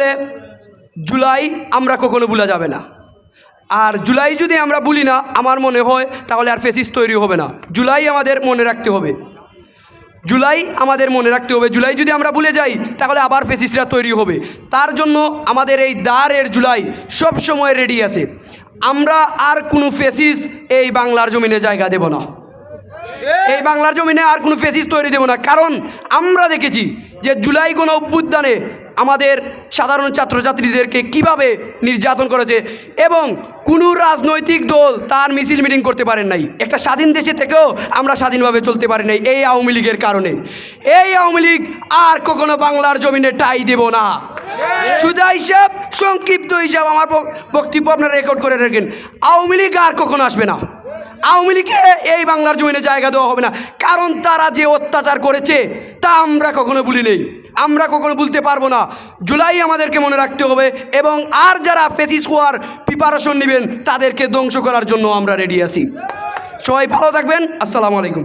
তাহলে জুলাই আমরা কখনো ভুলা যাবে না। আর জুলাই যদি আমরা বলি না, আমার মনে হয় তাহলে আর ফেসিস তৈরি হবে না। জুলাই আমাদের মনে রাখতে হবে। জুলাই আমাদের মনে রাখতে হবে। জুলাই যদি আমরা ভুলে যাই, তাহলে আবার ফেসিসরা তৈরি হবে। তার জন্য আমাদের এই দ্বারের জুলাই সব সময় রেডি আছে। আমরা আর কোনো ফেসিস এই বাংলার জমিনে জায়গা দেব না। এই বাংলার জমিনে আর কোনো ফেসিস তৈরি দেব না। কারণ আমরা দেখেছি যে জুলাই কোনো অভ্যুত্থানে আমাদের সাধারণ ছাত্রছাত্রীদেরকে কীভাবে নির্যাতন করেছে এবং কোনো রাজনৈতিক দল তার মিছিল মিটিং করতে পারেন নাই। একটা স্বাধীন দেশে থেকেও আমরা স্বাধীনভাবে চলতে পারি নাই এই আওয়ামী লীগের কারণে। এই আওয়ামী লীগ আর কখনো বাংলার জমিনে টাই দেব না। সুদা হিসাব সংক্ষিপ্ত হিসাব আমার বক- বক্তব্য আপনারা রেকর্ড করে রাখেন। আওয়ামী লীগ আর কখনো আসবে না। আওয়ামী লীগকে এই বাংলার জমিনে জায়গা দেওয়া হবে না। কারণ তারা যে অত্যাচার করেছে তা আমরা কখনো ভুলি নেই। আমরা কখনো ভুলতে পারব না। জুলাই আমাদেরকে মনে রাখতে হবে এবং আর যারা ফেসিস হওয়ার প্রিপারেশন নেবেন, তাদেরকে ধ্বংস করার জন্য আমরা রেডি আছি। সবাই ভালো থাকবেন। আসসালামু আলাইকুম।